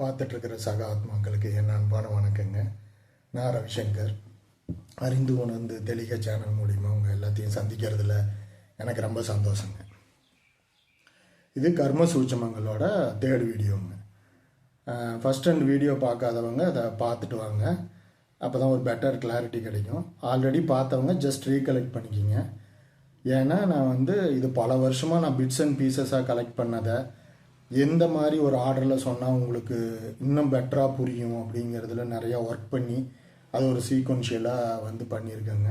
பார்த்துட்ருக்கிற சக ஆத்மாக்களுக்கு என் அன்பான வணக்கங்க. நான் ரவிசங்கர் அறிந்து உணர்ந்து தெளிக சேனல் மூலிமா உங்கள் எல்லாத்தையும் சந்திக்கிறதுல எனக்கு ரொம்ப சந்தோஷங்க. இது கர்ம சூட்சமங்களோட தேர்ட் வீடியோங்க ஃபஸ்ட் அண்ட் வீடியோ பார்க்காதவங்க அதை பார்த்துட்டு வாங்க. அப்போ தான் ஒரு பெட்டர் கிளாரிட்டி கிடைக்கும். ஆல்ரெடி பார்த்தவங்க ஜஸ்ட் ரீகலெக்ட் பண்ணிக்கிங்க. ஏன்னா நான் வந்து இது பல வருஷமாக நான் பிட்ஸ் அண்ட் பீசஸாக கலெக்ட் பண்ணதை எந்த மாதிரி ஒரு ஆர்டரில் சொன்னால் உங்களுக்கு இன்னும் பெட்டராக புரியும் அப்படிங்கிறதுல நிறையா ஒர்க் பண்ணி அது ஒரு சீக்வன்ஷியலாக வந்து பண்ணியிருக்கேங்க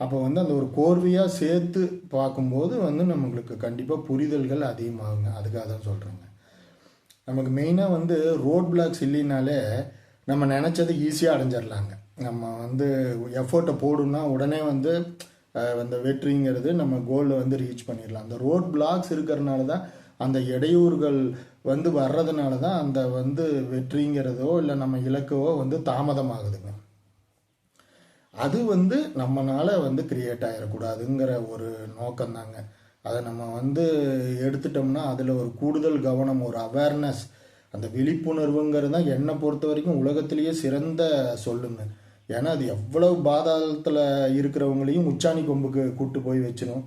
அப்போ வந்து அந்த ஒரு கோர்வையாக சேர்த்து பார்க்கும்போது வந்து நம்மளுக்கு கண்டிப்பாக புரிதல்கள் அதிகமாகுங்க. அதுக்காக தான் சொல்கிறேங்க நமக்கு மெயினாக வந்து ரோட் பிளாக்ஸ் இல்லைனாலே நம்ம நினச்சதை ஈஸியாக அடைஞ்சிடலாங்க நம்ம வந்து எஃபோர்ட்டை போடுனா உடனே வந்து அந்த வெற்றிங்கிறது நம்ம கோலில் வந்து ரீச் பண்ணிடலாம் அந்த ரோட் பிளாக்ஸ் இருக்கிறனால தான் அந்த இடையூறுகள் வந்து வர்றதுனால தான் அந்த வந்து வெற்றிங்கிறதோ இல்லை நம்ம இலக்கவோ வந்து தாமதமாகுதுங்க. அது வந்து நம்மளால் வந்து கிரியேட் ஆகிடக்கூடாதுங்கிற ஒரு நோக்கம் தாங்க அதை நம்ம வந்து எடுத்துட்டோம்னா அதில் ஒரு கூடுதல் கவனம் ஒரு அவேர்னஸ் அந்த விழிப்புணர்வுங்கிறது தான் என்னை பொறுத்த வரைக்கும் உலகத்திலேயே சிறந்த சொல்லுங்க. ஏன்னா அது எவ்வளவு பாதாளத்தில் இருக்கிறவங்களையும் உச்சாணி கொம்புக்கு கூட்டு போய் வச்சிடும்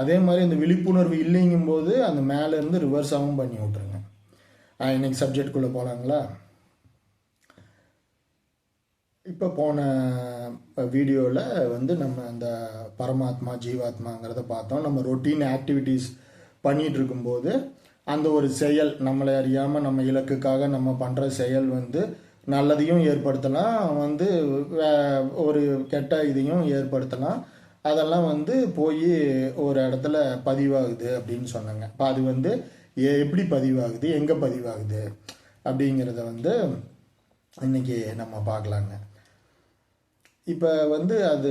அதே மாதிரி இந்த விழிப்புணர்வு இல்லைங்கும்போது அந்த மேலேருந்து ரிவர்ஸாகவும் பண்ணி விட்ருங்க இன்னைக்கு சப்ஜெக்டுக்குள்ளே போகலாங்களா இப்போ போன வீடியோவில் வந்து நம்ம அந்த பரமாத்மா ஜீவாத்மாங்கிறத பார்த்தோம். நம்ம ரொட்டீன் ஆக்டிவிட்டீஸ் பண்ணிகிட்டு இருக்கும்போது அந்த ஒரு செயல் நம்மளை அறியாமல் நம்ம இலக்குக்காக நம்ம பண்ணுற செயல் வந்து நல்லதையும் ஏற்படுத்தலாம். வந்து வே- ஒரு கெட்ட இதையும் ஏற்படுத்தலாம். அதெல்லாம் வந்து போய் ஒரு இடத்துல பதிவாகுது அப்படின்னு சொன்னாங்க. இப்போ அது வந்து எப்படி பதிவாகுது? எங்கே பதிவாகுது? அப்படிங்கிறத வந்து இன்னைக்கு நம்ம பார்க்கலாங்க. இப்போ வந்து அது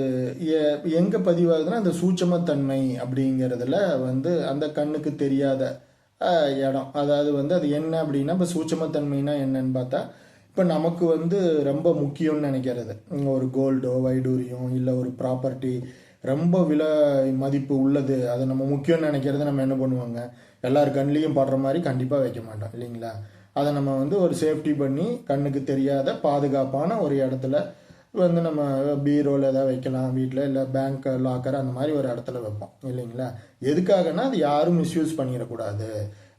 எங்கே பதிவாகுதுன்னா அந்த சூட்சமத்தன்மை அப்படிங்கிறதுல வந்து அந்த கண்ணுக்கு தெரியாத இடம். அதாவது வந்து அது என்ன அப்படின்னா இப்போ சூட்சமத்தன்மைனா என்னன்னு பார்த்தா இப்போ நமக்கு வந்து ரொம்ப முக்கியம்னு நினைக்கிறது. ஒரு கோல்டோ வைடூரியம் இல்லை ஒரு ப்ராப்பர்ட்டி ரொம்ப விலை மதிப்பு உள்ளது. அதை நம்ம முக்கியம்னு நினைக்கிறத நம்ம என்ன பண்ணுவாங்க? எல்லார் கண்லேயும் படுற மாதிரி கண்டிப்பாக வைக்க மாட்டோம் இல்லைங்களா? அதை நம்ம வந்து ஒரு சேஃப்டி பண்ணி கண்ணுக்கு தெரியாத பாதுகாப்பான ஒரு இடத்துல வந்து நம்ம பீரோவில் ஏதாவது வைக்கலாம் வீட்டில் இல்லை பேங்க் லாக்கர் அந்த மாதிரி ஒரு இடத்துல வைப்போம் இல்லைங்களா? எதுக்காகனா அது யாரும் மிஸ்யூஸ் பண்ணிடக்கூடாது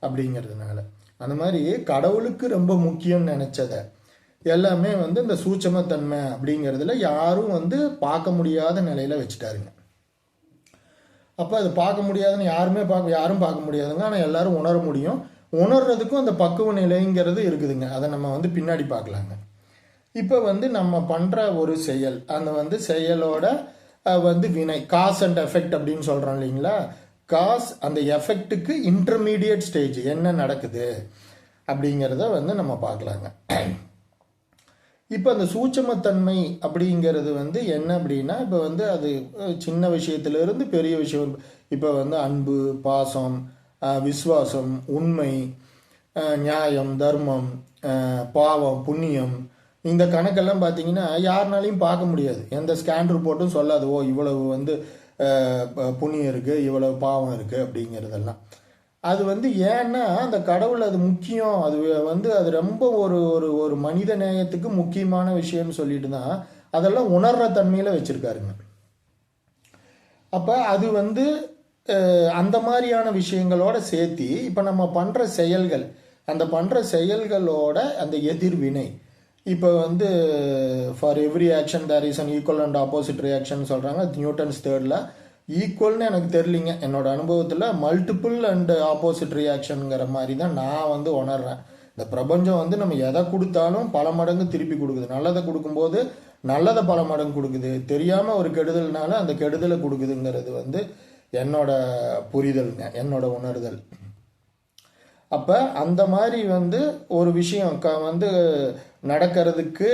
அப்படிங்கிறதுனால. அந்த மாதிரி கடவுளுக்கு ரொம்ப முக்கியம்னு நினச்சதை எல்லாமே வந்து இந்த சூட்சமத்தன்மை அப்படிங்கிறதுல யாரும் வந்து பார்க்க முடியாத நிலையில் வச்சுட்டாருங்க. அப்போ அது பார்க்க முடியாதுன்னு யாருமே பார்க்க யாரும் பார்க்க முடியாதுங்க. ஆனால் எல்லாரும் உணர முடியும். உணர்றதுக்கும் அந்த பக்குவ நிலைங்கிறது இருக்குதுங்க. அதை நம்ம வந்து பின்னாடி பார்க்கலாங்க. இப்போ வந்து நம்ம பண்ணுற ஒரு செயல் அந்த வந்து செயலோட வந்து வினை காஸ் அண்ட் எஃபெக்ட் அப்படின்னு சொல்கிறோம் இல்லைங்களா? காஸ் அந்த எஃபெக்ட்டுக்கு இன்டர்மீடியட் ஸ்டேஜ் என்ன நடக்குது அப்படிங்கிறத வந்து நம்ம பார்க்கலாங்க. இப்போ அந்த சூட்சமத்தன்மை அப்படிங்கிறது வந்து என்ன அப்படின்னா இப்போ வந்து அது சின்ன விஷயத்திலிருந்து பெரிய விஷயம் இப்போ வந்து அன்பு பாசம் விஸ்வாசம் விசுவாசம் உண்மை நியாயம் தர்மம் பாவம் புண்ணியம். இந்த கணக்கெல்லாம் பார்த்தீங்கன்னா யாருனாலையும் பார்க்க முடியாது. எந்த ஸ்கேன் ரிப்போர்ட்டும் சொல்லாது ஓ இவ்வளவு வந்து புண்ணியம் இருக்குது இவ்வளவு பாவம் இருக்குது அப்படிங்கிறதெல்லாம். அது வந்து ஏன்னா அந்த கடவுள் அது முக்கியம். அது வந்து அது ரொம்ப ஒரு ஒரு ஒரு மனித நேயத்துக்கு முக்கியமான விஷயம்னு சொல்லிட்டு தான் அதெல்லாம் உணர்ற தன்மையில் வச்சுருக்காருங்க. அப்போ அது வந்து அந்த மாதிரியான விஷயங்களோட சேர்த்து இப்போ நம்ம பண்ணுற செயல்கள் அந்த பண்ணுற செயல்களோட அந்த எதிர்வினை. இப்போ வந்து for every action there is an equal and opposite reaction சொல்கிறாங்க நியூட்டன்ஸ் தேர்டில் ஈக்குவல்னு எனக்கு தெரியலிங்க. என்னோட அனுபவத்தில் மல்டிபிள் அண்டு ஆப்போசிட் ரியாக்ஷனுங்கிற மாதிரி தான் நான் வந்து உணர்றேன். இந்த பிரபஞ்சம் வந்து நம்ம எதை கொடுத்தாலும் பல மடங்கு திருப்பி கொடுக்குது. நல்லதை கொடுக்கும்போது நல்லதை பல மடங்கு கொடுக்குது. தெரியாமல் ஒரு கெடுதல்னால அந்த கெடுதலை கொடுக்குதுங்கிறது வந்து என்னோட புரிதல்ங்க. என்னோட உணர்தல். அப்போ அந்த மாதிரி வந்து ஒரு விஷயம் க வந்து நடக்கிறதுக்கு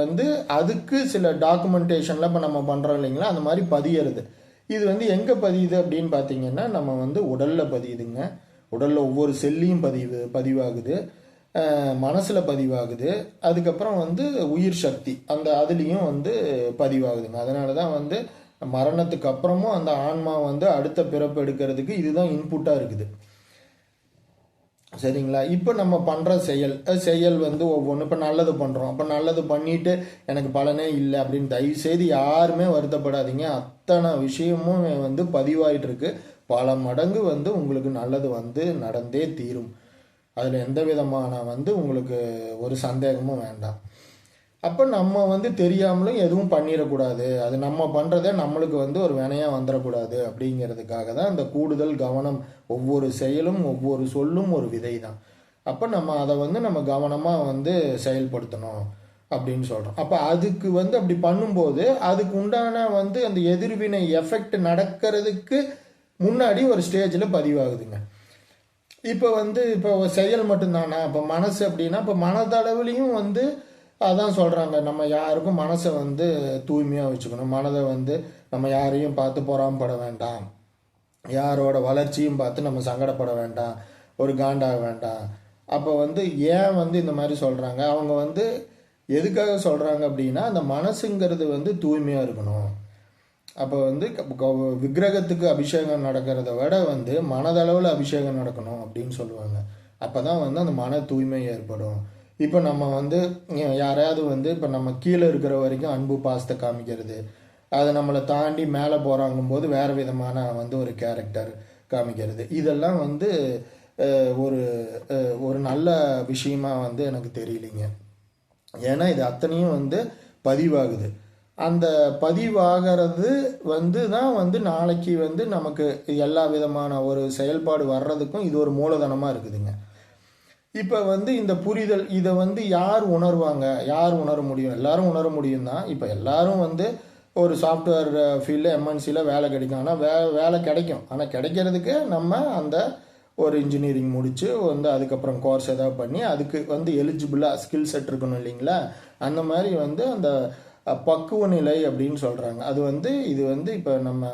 வந்து அதுக்கு சில டாக்குமெண்டேஷன்லாம் இப்போ நம்ம பண்ணுறோம் இல்லைங்களா? அந்த மாதிரி பதியறது. இது வந்து எங்கே பதியுது அப்படின்னு பார்த்தீங்கன்னா நம்ம வந்து உடலில் பதியுதுங்க. உடலில் ஒவ்வொரு செல்லையும் பதிவு பதிவாகுது. மனசில் பதிவாகுது. அதுக்கப்புறம் வந்து உயிர் சக்தி அந்த அதுலேயும் வந்து பதிவாகுதுங்க. அதனால தான் வந்து மரணத்துக்கு அப்புறமும் அந்த ஆன்மா வந்து அடுத்த பிறப்பு எடுக்கிறதுக்கு இதுதான் இன்புட்டாக இருக்குது. சரிங்களா? இப்போ நம்ம பண்ணுற செயல் செயல் வந்து ஒவ்வொன்று இப்போ நல்லது பண்ணுறோம் அப்போ நல்லது பண்ணிட்டு எனக்கு பலனே இல்லை அப்படின்னு தயவுசெய்து யாருமே வருத்தப்படாதீங்க. அத்தனை விஷயமும் வந்து பதிவாயிட்டு இருக்கு பல மடங்கு வந்து உங்களுக்கு நல்லது வந்து நடந்தே தீரும். அதில் எந்த விதமான வந்து உங்களுக்கு ஒரு சந்தேகமும் வேண்டாம். அப்போ நம்ம வந்து தெரியாமலும் எதுவும் பண்ணிடக்கூடாது. அது நம்ம பண்ணுறதே நம்மளுக்கு வந்து ஒரு வினையாக வந்துடக்கூடாது அப்படிங்கிறதுக்காக தான் அந்த கூடுதல் கவனம். ஒவ்வொரு செயலும் ஒவ்வொரு சொல்லும் ஒரு விதை தான் அப்போ நம்ம அதை வந்து நம்ம கவனமாக வந்து செயல்படுத்தணும் அப்படின்னு சொல்கிறோம் அப்போ அதுக்கு வந்து அப்படி பண்ணும்போது அதுக்கு உண்டான வந்து அந்த எதிர்வினை எஃபெக்ட் நடக்கிறதுக்கு முன்னாடி ஒரு ஸ்டேஜில் பதிவாகுதுங்க. இப்போ வந்து இப்போ செயல் மட்டும்தானா? இப்போ மனசு அப்படின்னா இப்போ மனதளவுலேயும் வந்து அதான் சொல்கிறாங்க நம்ம யாருக்கும் மனசை வந்து தூய்மையாக வச்சுக்கணும். மனதை வந்து நம்ம யாரையும் பார்த்து பொறாமப்பட வேண்டாம். யாரோட வளர்ச்சியும் பார்த்து நம்ம சங்கடப்பட வேண்டாம். ஒரு காண்டாக வேண்டாம். அப்போ வந்து ஏன் வந்து இந்த மாதிரி சொல்கிறாங்க அவங்க வந்து எதுக்காக சொல்கிறாங்க அப்படின்னா அந்த மனசுங்கிறது வந்து தூய்மையாக இருக்கணும். அப்போ வந்து விக்கிரகத்துக்கு அபிஷேகம் நடக்கிறத விட வந்து மனதளவில் அபிஷேகம் நடக்கணும் அப்படின்னு சொல்லுவாங்க. அப்போ தான் வந்து அந்த மன தூய்மை ஏற்படும். இப்போ நம்ம வந்து யாரையாவது வந்து இப்போ நம்ம கீழே இருக்கிற வரைக்கும் அன்பு பாசத்தை காமிக்கிறது. அதை நம்மளை தாண்டி மேலே போகிறாங்கும் போது வேறு விதமான வந்து ஒரு கேரக்டர் காமிக்கிறது. இதெல்லாம் வந்து ஒரு ஒரு நல்ல விஷயமா வந்து எனக்கு தெரியலிங்க. ஏன்னா இது அத்தனையும் வந்து பதிவாகுது. அந்த பதிவாகிறது வந்து தான் வந்து நாளைக்கு வந்து நமக்கு எல்லா விதமான ஒரு செயல்பாடு வர்றதுக்கும் இது ஒரு மூலதனமாக இருக்குதுங்க. இப்போ வந்து இந்த புரிதல் இதை வந்து யார் உணர்வாங்க? யார் உணர முடியும்? எல்லாரும் உணர முடியும் தான் இப்போ எல்லாரும் வந்து ஒரு சாஃப்ட்வேர் ஃபீல்டில் எம்என்சியில் வேலை கிடைக்கும். ஆனால் வே வேலை கிடைக்கும். ஆனால் கிடைக்கிறதுக்கு நம்ம அந்த ஒரு இன்ஜினியரிங் முடித்து வந்து அதுக்கப்புறம் கோர்ஸ் ஏதாவது பண்ணி அதுக்கு வந்து எலிஜிபிளாக ஸ்கில் செட் இருக்கணும் இல்லைங்களா? அந்த மாதிரி வந்து அந்த பக்குவ நிலை அப்படின்னு சொல்கிறாங்க அது வந்து இது வந்து இப்போ நம்ம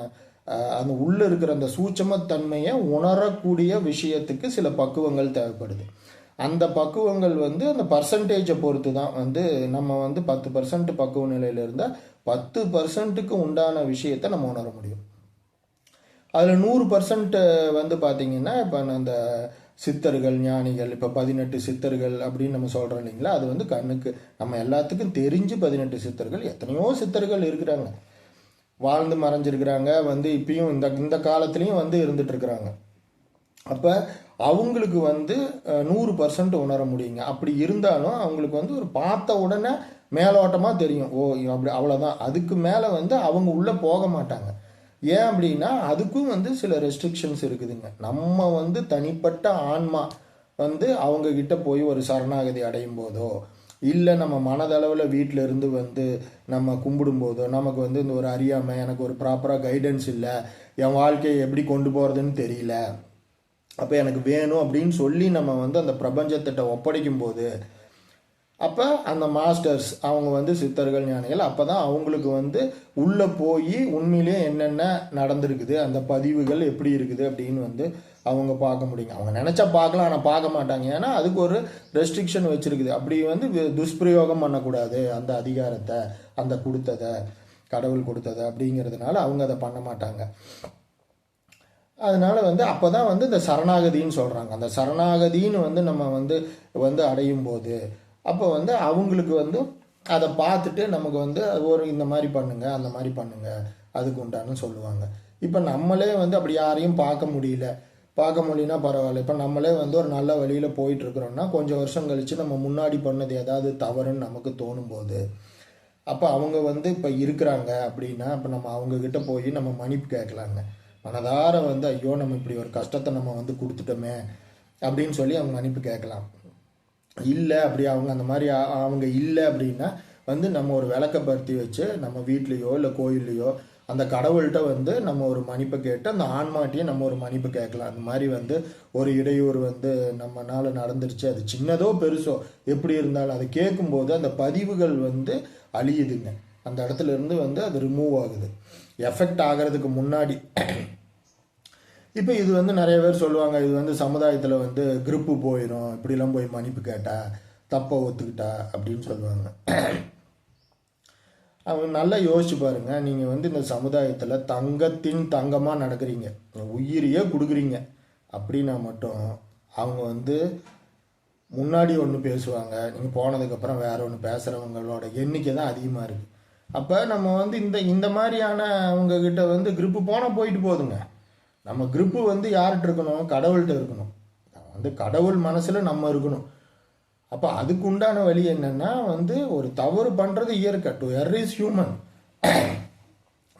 அந்த உள்ளே இருக்கிற அந்த சூட்சமத்தன்மையை உணரக்கூடிய விஷயத்துக்கு சில பக்குவங்கள் தேவைப்படுது. அந்த பக்குவங்கள் வந்து அந்த பர்சன்டேஜை பொறுத்து தான் வந்து நம்ம வந்து பத்து பர்சன்ட் பக்குவ நிலையில் இருந்தால் பத்து பர்சன்ட்டுக்கு உண்டான விஷயத்தை நம்ம உணர முடியும். அதில் நூறு பர்சன்ட் வந்து பார்த்தீங்கன்னா இப்போ அந்த சித்தர்கள் ஞானிகள் இப்போ பதினெட்டு சித்தர்கள் அப்படின்னு நம்ம சொல்கிறோம் இல்லைங்களா அது வந்து கண்ணுக்கு நம்ம எல்லாத்துக்கும் தெரிஞ்சு பதினெட்டு சித்தர்கள் எத்தனையோ சித்தர்கள் இருக்கிறாங்க. வாழ்ந்து மறைஞ்சிருக்கிறாங்க வந்து இப்பயும் இந்த இந்த காலத்துலேயும் வந்து இருந்துட்டு இருக்கிறாங்க. அப்போ அவங்களுக்கு வந்து நூறு பர்சன்ட் உணர முடியுங்க. அப்படி இருந்தாலும் அவங்களுக்கு வந்து ஒரு பார்த்த உடனே மேலோட்டமாக தெரியும். ஓ அப்படி அவ்வளோதான் அதுக்கு மேலே வந்து அவங்க உள்ளே போக மாட்டாங்க. ஏன் அப்படின்னா அதுக்கும் வந்து சில ரெஸ்ட்ரிக்ஷன்ஸ் இருக்குதுங்க. நம்ம வந்து தனிப்பட்ட ஆன்மா வந்து அவங்கக்கிட்ட போய் ஒரு சரணாகதி அடையும் போதோ இல்லை நம்ம மனதளவில் வீட்டில் இருந்து வந்து நம்ம கும்பிடும்போதோ நமக்கு வந்து இந்த ஒரு அறியாமை எனக்கு ஒரு ப்ராப்பராக கைடன்ஸ் இல்லை என் வாழ்க்கையை எப்படி கொண்டு போகிறதுன்னு தெரியல அப்போ எனக்கு வேணும் அப்படின்னு சொல்லி நம்ம வந்து அந்த பிரபஞ்சத்திட்ட ஒப்படைக்கும் போது அப்போ அந்த மாஸ்டர்ஸ் அவங்க வந்து சித்தர்கள் ஞானிகள் அப்போ தான் அவங்களுக்கு வந்து உள்ளே போய் உண்மையிலேயே என்னென்ன நடந்திருக்குது அந்த பதிவுகள் எப்படி இருக்குது அப்படின்னு வந்து அவங்க பார்க்க முடியுங்க அவங்க நினச்சா பார்க்கலாம் ஆனால் பார்க்க மாட்டாங்க. ஏன்னா அதுக்கு ஒரு ரெஸ்ட்ரிக்ஷன் வச்சுருக்குது. அப்படி வந்து துஷ்பிரயோகம் பண்ணக்கூடாது அந்த அதிகாரத்தை அந்த கொடுத்ததை கடவுள் கொடுத்ததை அப்படிங்கிறதுனால அவங்க அதை பண்ண மாட்டாங்க. அதனால வந்து அப்போ தான் வந்து இந்த சரணாகதின்னு சொல்கிறாங்க அந்த சரணாகதின்னு வந்து நம்ம வந்து வந்து அடையும் போது அப்போ வந்து அவங்களுக்கு வந்து அதை பார்த்துட்டு நமக்கு வந்து ஒரு இந்த மாதிரி பண்ணுங்க அந்த மாதிரி பண்ணுங்க அதுக்கு உண்டானு சொல்லுவாங்க. இப்போ நம்மளே வந்து அப்படி யாரையும் பார்க்க முடியல. பார்க்க முடியலனா பரவாயில்ல. இப்போ நம்மளே வந்து ஒரு நல்ல வழியில் போயிட்டுருக்குறோம்னா கொஞ்சம் வருஷம் கழித்து நம்ம முன்னாடி பண்ணது ஏதாவது தவறுன்னு நமக்கு தோணும் போது அப்போ அவங்க வந்து இப்போ இருக்கிறாங்க அப்படின்னா இப்போ நம்ம அவங்கக்கிட்ட போய் நம்ம மன்னிப்பு கேட்கலாங்க. மனதார வந்து ஐயோ நம்ம இப்படி ஒரு கஷ்டத்தை நம்ம வந்து கொடுத்துட்டோமே அப்படின்னு சொல்லி அவங்க மன்னிப்பு கேட்கலாம். இல்லை அப்படி அவங்க அந்த மாதிரி அவங்க இல்லை அப்படின்னா வந்து நம்ம ஒரு விளக்கப்படுத்தி வச்சு நம்ம வீட்லேயோ இல்லை கோயில்லையோ அந்த கடவுள்கிட்ட வந்து நம்ம ஒரு மன்னிப்பை கேட்டு அந்த ஆன்மாட்டியும் நம்ம ஒரு மன்னிப்பு கேட்கலாம். அந்த மாதிரி வந்து ஒரு இடையூறு வந்து நம்மனால நடந்துருச்சு. அது சின்னதோ பெருசோ எப்படி இருந்தாலும் அதை கேட்கும்போது அந்த பதிவுகள் வந்து அழியுதுங்க. அந்த இடத்துல இருந்து வந்து அது ரிமூவ் ஆகுது. எஃபெக்ட் ஆகிறதுக்கு முன்னாடி இப்போ இது வந்து நிறைய பேர் சொல்லுவாங்க இது வந்து சமுதாயத்தில் வந்து grip போயிடும் இப்படிலாம் போய் மன்னிப்பு கேட்டா தப்பை ஒத்துக்கிட்டா அப்படின்னு சொல்லுவாங்க. அவங்க நல்லா யோசிச்சு பாருங்க. நீங்கள் வந்து இந்த சமுதாயத்தில் தங்கத்தின் தங்கமாக நடக்கிறீங்க. உயிரையே கொடுக்குறீங்க. அப்படின்னா மட்டும் அவங்க வந்து முன்னாடி ஒன்று பேசுவாங்க. நீங்கள் போனதுக்கப்புறம் வேற ஒன்று பேசுகிறவங்களோட எண்ணிக்கை தான் அதிகமாக இருக்குது அப்போ நம்ம வந்து இந்த இந்த மாதிரியான அவங்கக்கிட்ட வந்து grip போனால் போயிட்டு போகுதுங்க நம்ம grip வந்து யார்கிட்ட இருக்கணும்? கடவுள்கிட்ட இருக்கணும். வந்து கடவுள் மனசில் நம்ம இருக்கணும். அப்போ அதுக்கு உண்டான வழி என்னென்னா வந்து ஒரு தவறு பண்ணுறது இயற்கை. டு எர் இஸ் ஹியூமன்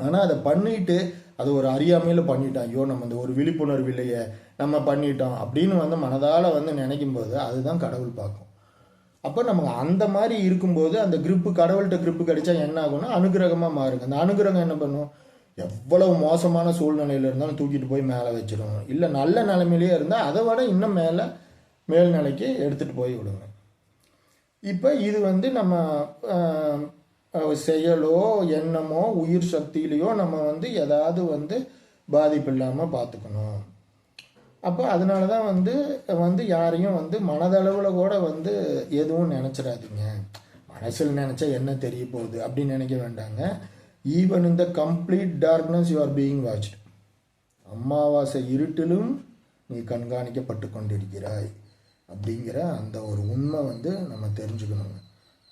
ஆனால் அதை பண்ணிட்டு அது ஒரு அறியாமையில் பண்ணிட்டோம் ஐயோ நம்ம இந்த ஒரு விழிப்புணர்வு இல்லையே நம்ம பண்ணிட்டோம் அப்படின்னு வந்து மனதால் வந்து நினைக்கும் போது அதுதான் கடவுள் பார்க்கும். அப்போ நமக்கு அந்த மாதிரி இருக்கும்போது அந்த grip கடவுள்கிட்ட grip கிடைச்சா என்ன ஆகும்னா அனுகிரகமாக மாறுங்க. அந்த அனுகிரகம் என்ன பண்ணும்? எவ்வளவு மோசமான சூழ்நிலையில் இருந்தாலும் தூக்கிட்டு போய் மேலே வச்சிடணும். இல்லை நல்ல நிலைமையிலேயே இருந்தால் அதை விட இன்னும் மேலே மேல்நிலைக்கு எடுத்துகிட்டு போய் விடுங்க. இப்போ இது வந்து நம்ம செயலோ எண்ணமோ உயிர் சக்தியிலையோ நம்ம வந்து ஏதாவது வந்து பாதிப்பு இல்லாமல் பார்த்துக்கணும் அப்போ அதனால தான் வந்து வந்து யாரையும் வந்து மனதளவில் கூட வந்து எதுவும் நினச்சிடாதீங்க. மனசில் நினச்சா என்ன தெரிய போகுது அப்படின்னு நினைக்க வேண்டாங்க. ஈவன் இந்த complete darkness you are being watched அமாவாசை இருட்டிலும் நீ கண்காணிக்கப்பட்டு கொண்டிருக்கிறாய் அப்படிங்கிற அந்த ஒரு உண்மை வந்து நம்ம தெரிஞ்சுக்கணுங்க.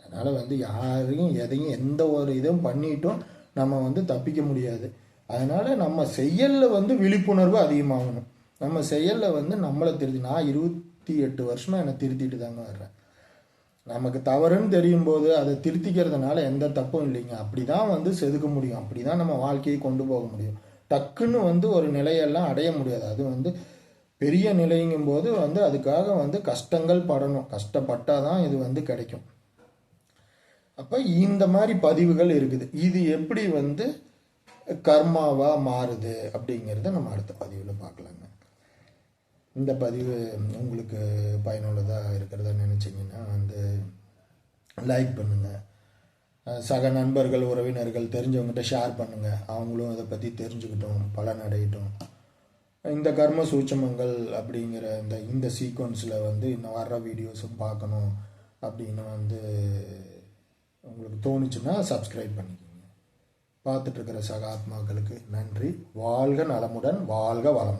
அதனால் வந்து யாரையும் எதையும் எந்த ஒரு இதுவும் பண்ணிட்டும் நம்ம வந்து தப்பிக்க முடியாது. அதனால் நம்ம செயலில் வந்து விழிப்புணர்வு அதிகமாகணும். நம்ம செயலில் வந்து நம்மளை திருத்தி நான் இருபத்தி எட்டு வருஷமாக என்னை திருத்திட்டு தாங்க வர்றேன். நமக்கு தவறுன்னு தெரியும் போது அதை திருத்திக்கிறதுனால எந்த தப்பும் இல்லைங்க. அப்படி தான் வந்து செதுக்க முடியும். அப்படி தான் நம்ம வாழ்க்கையை கொண்டு போக முடியும். டக்குன்னு வந்து ஒரு நிலையெல்லாம் அடைய முடியாது. அது வந்து பெரிய நிலைங்கும் போது வந்து அதுக்காக வந்து கஷ்டங்கள் படணும். கஷ்டப்பட்டால் தான் இது வந்து கிடைக்கும். அப்போ இந்த மாதிரி பதிவுகள் இருக்குது. இது எப்படி வந்து கர்மாவாக மாறுது அப்படிங்கிறத நம்ம அடுத்த பதிவில் பார்க்கலாங்க. இந்த பதிவு உங்களுக்கு பயனுள்ளதாக இருக்கிறதா நினச்சிங்கன்னா வந்து லைக் பண்ணுங்கள் சக நண்பர்கள் உறவினர்கள் தெரிஞ்சவங்ககிட்ட ஷேர் பண்ணுங்கள் அவங்களும் அதை பற்றி தெரிஞ்சுக்கிட்டோம் பலன் இந்த கர்ம சூட்சமங்கள் அப்படிங்கிற இந்த இந்த சீக்வன்ஸில் வந்து இன்னும் வர்ற வீடியோஸும் பார்க்கணும் அப்படின்னு வந்து உங்களுக்கு தோணுச்சுன்னா சப்ஸ்கிரைப் பண்ணிக்கோங்க. பார்த்துட்ருக்கிற சக ஆத்மாக்களுக்கு நன்றி. வாழ்க நலமுடன் வாழ்க வளம்